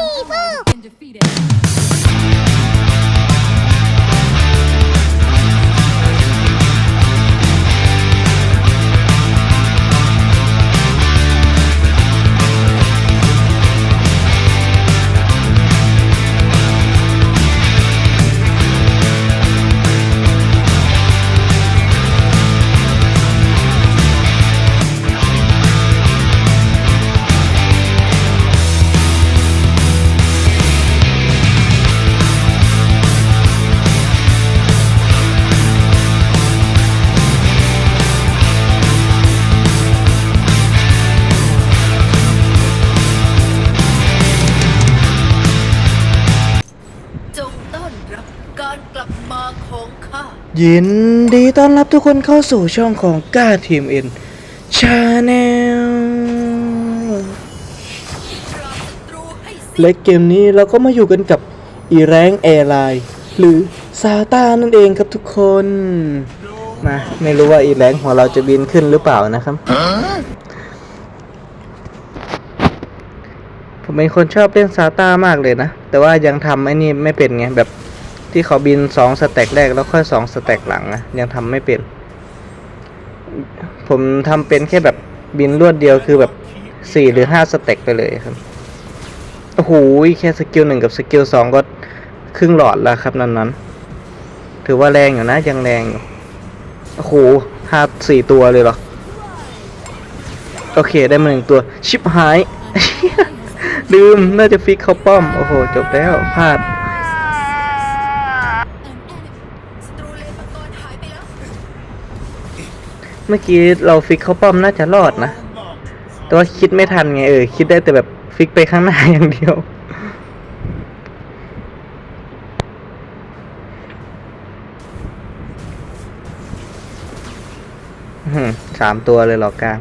been ยินดีต้อนรับทุกคนเข้าสู่ช่องของก้าทีมเอ็นชาแนลและเกมนี้เราก็มาอยู่กันกับอีแรงแอร์ไลน์หรือซาตานั่นเองครับทุกคนมาไม่รู้ว่าอีแรงของเราจะบินขึ้นหรือเปล่านะครับ ผมเป็นคนชอบเล่นซาตามากเลยนะ แต่ว่ายังทำไอ้นี่ไม่เป็นไงแบบ ที่เขาบินสองสเต็กแรกแล้วค่อยสองสเต็กหลังนะยังทำไม่เป็น ผมทำเป็นแค่แบบบินรวดเดียวคือแบบสี่หรือห้าสเต็กไปเลยครับ โอ้โห แค่สกิลหนึ่งกับสกิลสองก็ครึ่งหลอดแล้วครับนั้นนั้น ถือว่าแรงอยู่นะ ยังแรงอยู่ โอ้โหห้าสี่ตัวเลยเหรอ โอเคได้มาหนึ่งตัว ชิปหาย ลืม น่าจะฟิกเขาป้อม โอ้โห จบแล้วพลาด เมื่อกี้เราฟิกเขาป้อมน่าจะรอดนะ แต่ว่าคิดไม่ทันไงเออ คิดได้แต่แบบฟิกไปข้างหน้าอย่างเดียว สามตัวเลยหรอกลาง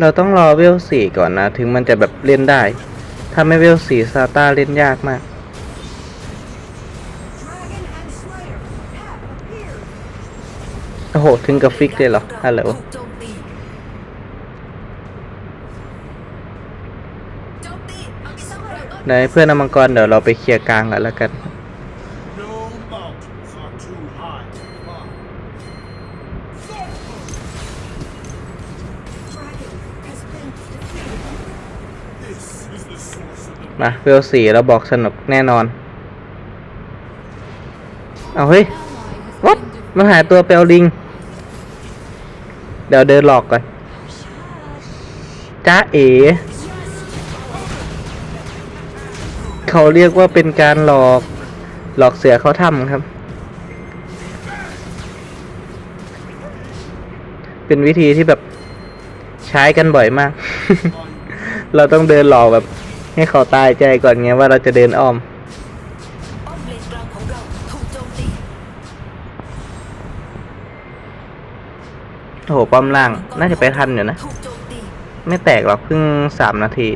เราต้องรอเวลสี่ก่อนนะ ถึงมันจะแบบเล่นได้ ถ้าไม่เวลสี่ซาต้าเล่นยากมาก โอ้โห ถึงกับฟิกเลยเหรอฮัลโหลถูกโจมตีโจมตีอักิซังราก้อนไหนเพื่อนนมังกรเดี๋ยวเราไปเคลียร์กลางกันแล้วกัน มาเวลสี่เราบอกสนุกแน่นอน เอาเฮ้ยวัดมาหาตัวเปลลิง เดี๋ยวเดินหลอกก่อนจ้าเอ๋เขาเรียกว่าเป็นการหลอก หลอกเสือเขาทำครับ เป็นวิธีที่แบบใช้กันบ่อยมาก เราต้องเดินหลอกแบบ ให้เขาตายใจก่อนไงว่าเราจะเดินอ้อมโอ้โหป้อมล่าง น่าจะไปทันอยู่นะ ไม่แตกหรอกเพิ่งสามนาที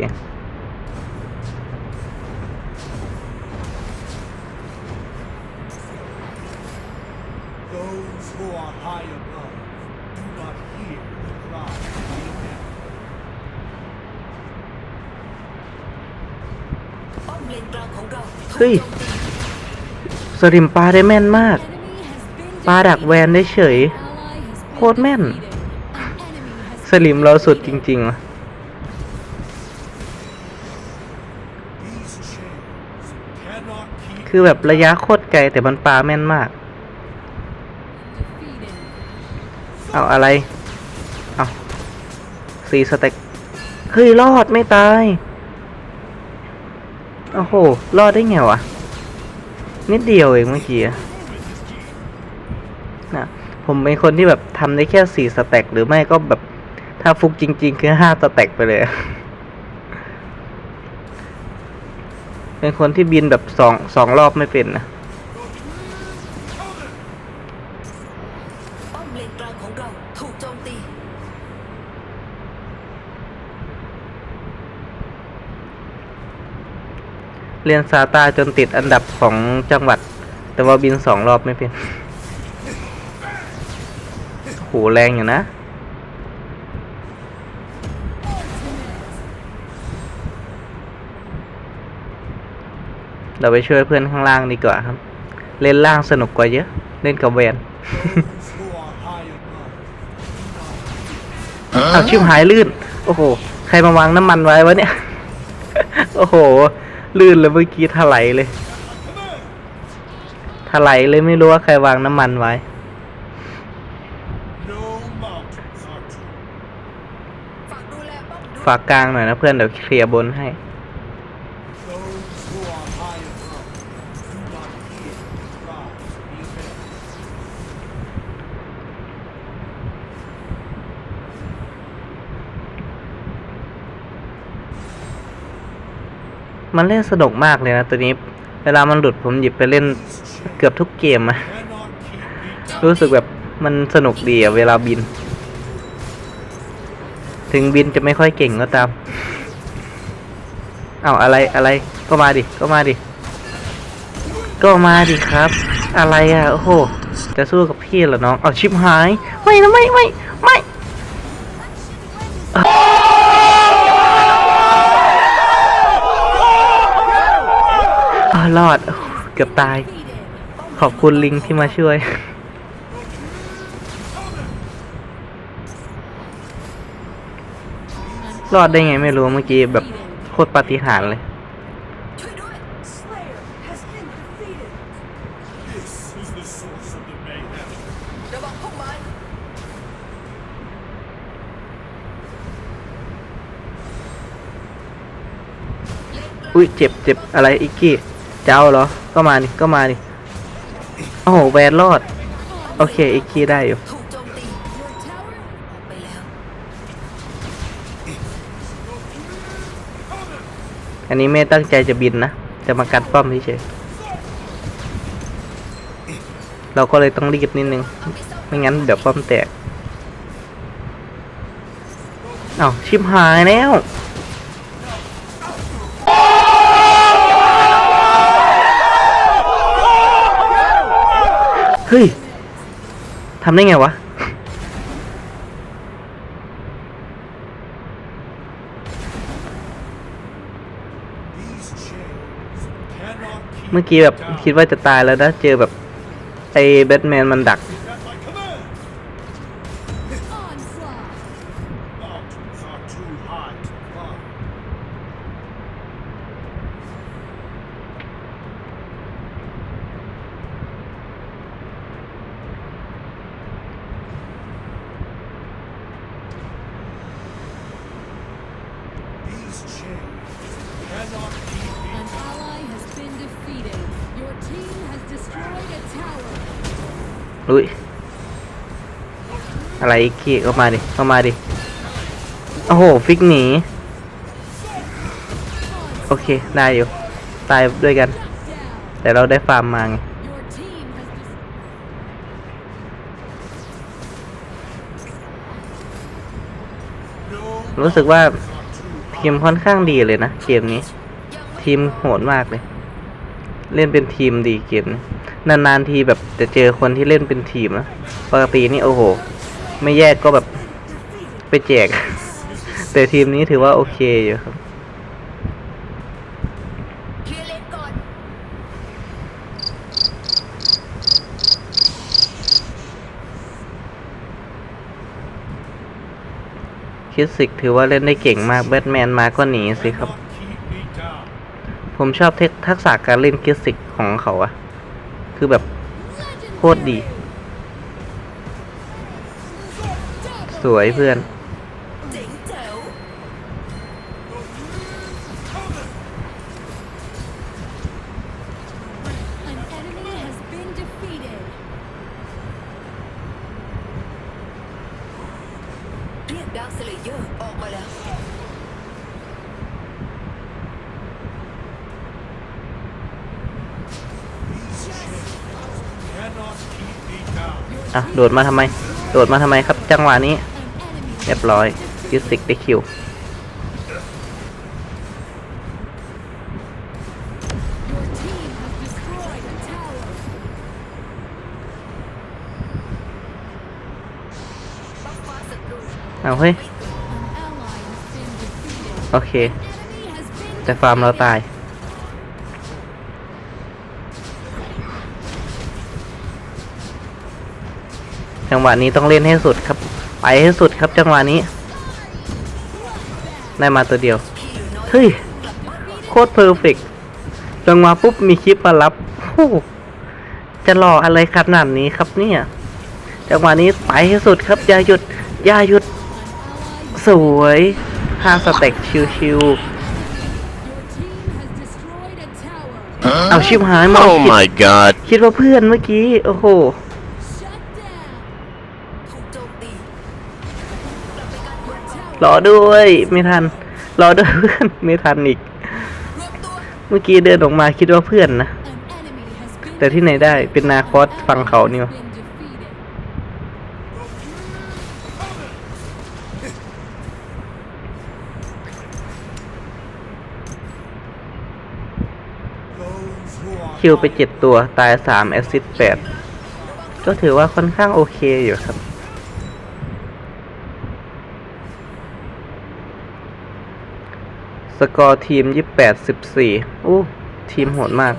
เลนกลางของเราถูกเฮ้ยโจมตีสริมปลาได้แม่นมาก Enemy has been ปลาดักแวนได้เฉย Ally has been โคตรแม่น defeated. An enemy has สลิมเราสุดจริงๆว่ะ These chains cannot keep คือแบบระยะโคตรไกลแต่มันปลาแม่นมาก defeated. เอาอะไร เอาสีสเต็กเฮ้ยรอดไม่ตาย โอ้โห รอดได้ไงวะ นิดเดียวเองเมื่อกี้นะผมเป็นคนที่แบบทำได้แค่สี่สเต็กหรือไม่ก็แบบ ถ้าฟุกจริง ๆ คือห้าสเต็กไปเลย เป็นคนที่บินแบบสองสองรอบไม่เป็นนะป้อมเลนกลางของเราถูกโจมตี เรียนซาตาจนติดอันดับของจังหวัดแต่แต่ว่าบินสองรอบไม่เป็นโหแรงอยู่นะ เราไปช่วยเพื่อนข้างล่างดีกว่าครับ เล่นล่างสนุกกว่าเยอะ เล่นกับแวน Those who are high above อ้าวชิบหายลื่น โอ้โห ใครมาวางน้ำมันไว้วะเนี่ย โอ้โห ลื่นเลยเมื่อกี้ถลายเลยถลายเลยไม่รู้ว่าใครวางน้ำมันไว้ ฝากกลางหน่อยนะเพื่อนเดี๋ยวเคลียร์บนให้ มันเล่นสนุกมากเลยนะตัวนี้ เวลามันหลุดผมหยิบไปเล่นเกือบทุกเกมอะรู้สึกแบบมันสนุกดีอะเวลาบิน ถึงบินจะไม่ค่อยเก่งก็ตาม เอาอะไรอะไรก็มาดิ ก็มาดิ ก็มาดิครับ อะไรอะโอ้โห จะสู้กับพี่เหรอน้อง เอาชิปหาย ไม่นะไม่ไม่ไม่ รอด เกือบตาย ขอบคุณลิงที่มาช่วย รอดได้ไงไม่รู้เมื่อกี้แบบโคตรปาฏิหาริย์เลย อุ้ยเจ็บเจ็บอะไรอีกกี้ เจ้าเหรอ ก็มาดิก็มาดิโอ้โหแวนรอด โอเคอีกกี้ได้อยู่ อันนี้ไม่ตั้งใจจะบินนะ จะมากัดป้อมเฉยเราก็เลยต้องรีบนิดนึง ไม่งั้นเดี๋ยวป้อมแตก เอาวชิบหายแล้ว เฮ้ยทำได้ไงวะ เมื่อกี้แบบคิดว่าจะตายแล้วนะ เจอแบบ ไอ้แบทแมนมันดัก An ally has been defeated. Your team has destroyed a tower. อุ้ยอะไรอีกขี้เข้ามาดิเข้ามาดิโอ้โหฟิกหนีโอเคได้อยู่ตายด้วยกัน Shut down. แต่เราได้ฟาร์มมาไง Your team has des- รู้สึกว่า ทีมค่อนข้างดีเลยนะเกมนี้ ทีมโหดมากเลย เล่นเป็นทีมดีเกมนนานๆทีแบบจะเจอคนที่เล่นเป็นทีมนะปกตินี่โอ้โห ไม่แยกก็แบบไปแจก แต่ทีมนี้ถือว่าโอเคอยู่ครับ เคลียร์เลนก่อน คิดสิกถือว่าเล่นได้เก่งมากแบทแมนมาก็หนีสิครับ ผมชอบท,ทักษะการเล่นคิดสิกของเขาอะคือแบบโคตรดี สวยเพื่อน ดาร์คสเลเยอร์ออกมาแล้ว อะ โดดมาทำไม โดดมาทำไมครับจังหวะนี้ เรียบร้อยคิดสิกได้คิว เอาเฮ้ย โอเค แต่ฟาร์มเราตาย จังหวะนี้ต้องเล่นให้สุดครับ ไปให้สุดครับจังหวะนี้ ได้มาตัวเดียว เฮ้ย โคตรเพอร์เฟกจังหวะปุ๊บมีคลิปมารับโอ้โหจะรออะไรขนาดนี้ครับเนี่ย จังหวะนี้ไปให้สุดครับ อย่าหยุด อย่าหยุด สวยห้าสเต็กชิว Your team has destroyed a tower. ๆเอาชิบหายมอง Oh ผิด my god. คิดว่าเพื่อนเมื่อกี้ โอ้โห Shut down. ถูกโจมตีรอด้วย ไม่ทัน รอด้วยเพื่อน ไม่ทันอีกรวมตัวเมื่อกี้เดินออกมาคิดว่าเพื่อนนะ An enemy has been แต่ที่ไหนได้เป็นนาคอสฟังเขานี่วะ คิวไปเจ็ดตัวตายสามแอสซิสแปดก็ถือว่าค่อนข้างโอเคอยู่ครับ สกอร์ทีมยี่แปดสิบสี่อู้ทีมโหดมาก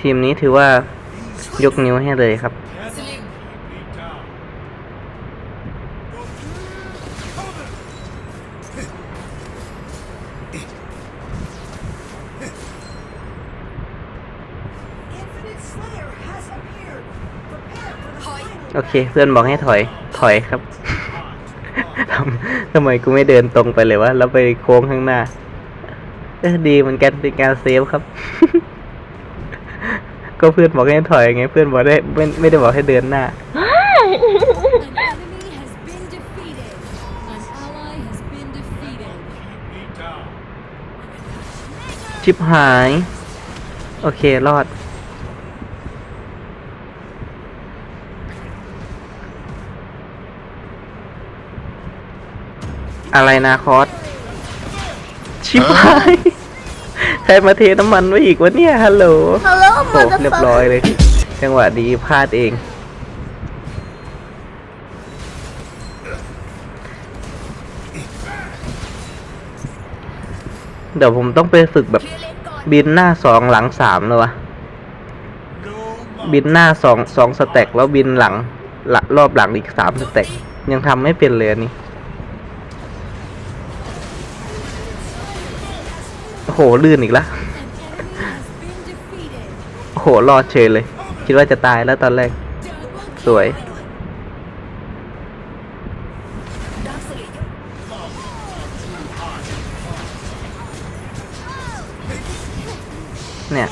ทีมนี้ถือว่ายกนิ้วให้เลยครับ โอเค เพื่อนบอกให้ถอย ถอยครับทำทำไมกูไม่เดินตรงไปเลยวะ แล้วไปโค้งข้างหน้า เออดีเหมือนกันเป็นการเซฟครับ ก็เพื่อนบอกให้ถอยไง เพื่อนบอกได้ไม่ไม่ได้บอกให้เดินหน้า An enemy has been defeated. An ally has been defeated. Keep me down. ชิบหาย โอเค รอด อะไรนาคอสชิบหายใครมาเทน้ำมันไว้อีกวะเนี่ยฮัลโหลฮัลโหลโอ้เรียบร้อยเลยจังหวะดีพลาดเอง เดี๋ยวผมต้องไปฝึกแบบเคลียร์เลนก่อนบินหน้าสองหลังสามเลยวะ No บินหน้าสองสองสเต็กแล้วบินหลังหลังรอบหลังอีกสามสเต็กยังทำไม่เป็นเลยอัน โอ้โหลื่นอีกแล้วโอ้โหรอดเฉยเลย คิดว่าจะตายแล้วตอนแรก สวย เนี่ย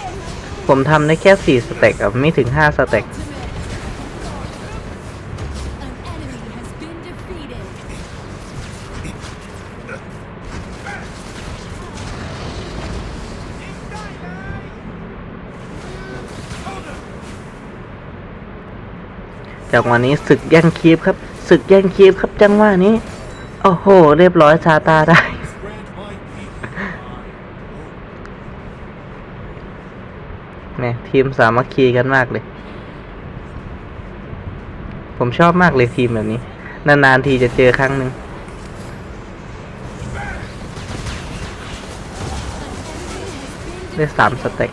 ผมทำได้แค่สี่สเต็กอะไม่ถึงห้าสเต็ก จังหวะนี้ศึกแย่งคีบครับศึกแย่งคีบครับจังหวะนี้ โอ้โห เรียบร้อยซาตาได้ เนี่ยทีมสามัคคีกันมากเลย ผมชอบมากเลยทีมแบบนี้ นานๆทีจะเจอครั้งหนึ่งได้สามสเต็ก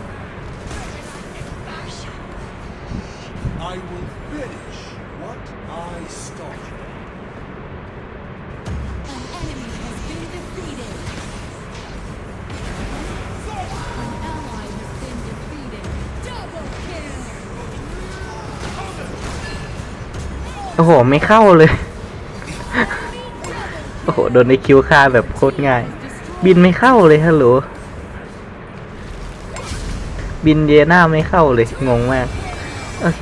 โอ้โห ไม่เข้าเลย โอ้โห โดนในคิวฆ่าแบบโคตรง่าย บินไม่เข้าเลยฮัลโหล บินเยน่าไม่เข้าเลย งงมาก โอเค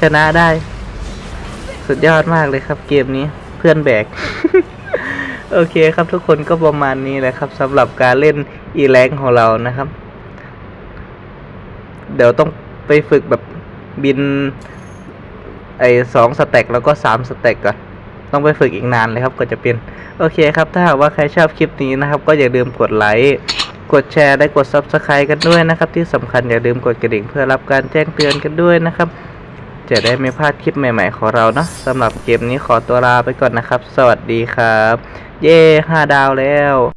ชนะได้ สุดยอดมากเลยครับเกมนี้ เพื่อนแบก โอเคครับทุกคนก็ประมาณนี้แหละครับสำหรับการเล่นอีแรงของเรานะครับ เดี๋ยวต้องไปฝึกแบบบิน ไอ้สองสเต็กแล้วก็สามสเต็กก่อนต้องไปฝึกอีกนานเลยครับกว่าจะเป็นโอเคครับถ้าหากว่าใครชอบคลิปนี้นะครับ ก็อย่าลืมกดไลค์กดแชร์และกด Subscribe กันด้วยนะครับ ที่สำคัญอย่าลืมกดกระดิ่งเพื่อรับการแจ้งเตือนกันด้วยนะครับ จะได้ไม่พลาดคลิปใหม่ๆของเราเนาะสำหรับเกมนี้ขอตัวลาไปก่อนนะครับ สวัสดีครับ เย้ห้าดาวแล้ว